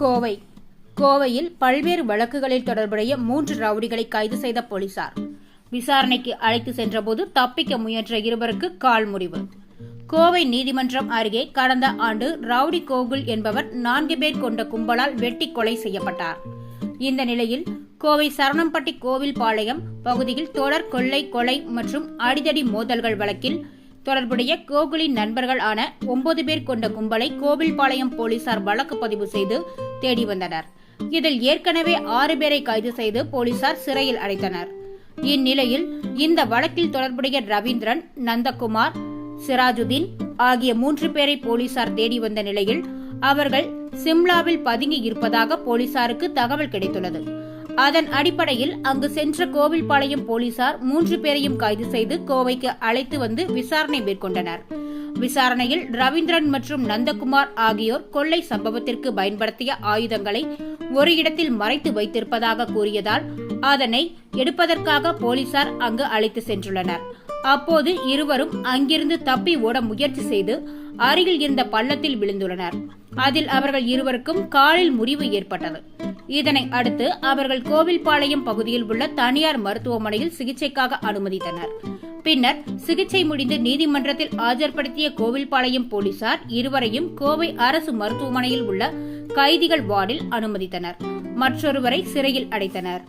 கோவை. கோவையில் பல்வேறு வழக்குகளில் தொடர்புடைய மூன்று ரவுடிகளை கைது செய்த போலீசார். விசாரணைக்கு அழைத்து சென்றபோது தப்பிக்க முயன்ற இருவருக்கு கால் முறிவு. கோவை நீதிமன்றம் அருகே கடந்த ஆண்டு ரவுடி கோகுல் என்பவர் நான்கு பேர் கொண்ட கும்பலால் வெட்டி கொலை செய்யப்பட்டார். இந்த நிலையில் கோவை சரணம்பட்டி கோவில்பாளையம் பகுதியில் தொடர் கொள்ளை கொலை மற்றும் அடிதடி மோதல்கள் வழக்கில் தொடர்புடைய கோகுலின் நண்பர்கள் ஆன ஒன்பது பேர் கொண்ட கும்பலை கோவில்பாளையம் போலீசார் வழக்கு பதிவு செய்து தேடி வந்தனர். இதில் ஏற்கனவே ஆறு பேரை கைது செய்து போலீசார் சிறையில் அடைத்தனர். இந்நிலையில் இந்த வழக்கில் தொடர்புடைய ரவீந்திரன் நந்தகுமார் சிராஜுதீன் ஆகிய மூன்று பேரை போலீசார் தேடி வந்த நிலையில் அவர்கள் சிம்லாவில் பதுங்கி இருப்பதாக போலீசாருக்கு தகவல் கிடைத்துள்ளது. அதன் அடிப்படையில் அங்கு சென்ற கோவில்பாளையம் போலீசார் மூன்று பேரையும் கைது செய்து கோவைக்கு அழைத்து வந்து விசாரணை மேற்கொண்டனர். விசாரணையில் ரவீந்திரன் மற்றும் நந்தகுமார் ஆகியோர் கொள்ளை சம்பவத்திற்கு பயன்படுத்திய ஆயுதங்களை ஒரு இடத்தில் மறைத்து வைத்திருப்பதாக கூறியதால் அதனை எடுப்பதற்காக போலீசார் அங்கு அழைத்து சென்றுள்ளனர். அப்போது இருவரும் அங்கிருந்து தப்பி ஓட முயற்சி செய்து அருகில் இருந்த பள்ளத்தில் விழுந்துள்ளனர். அதில் அவர்கள் இருவருக்கும் காலில் முறிவு ஏற்பட்டது. இதனை அடுத்து அவர்கள் கோவில்பாளையம் பகுதியில் உள்ள தனியார் மருத்துவமனையில் சிகிச்சைக்காக அனுமதித்தனர். பின்னர் சிகிச்சை முடிந்து நீதிமன்றத்தில் ஆஜர்படுத்திய கோவில்பாளையம் போலீசார் இருவரையும் கோவை அரசு மருத்துவமனையில் உள்ள கைதிகள் வார்டில் அனுமதித்தனர். மற்றொருவரை சிறையில் அடைத்தனர்.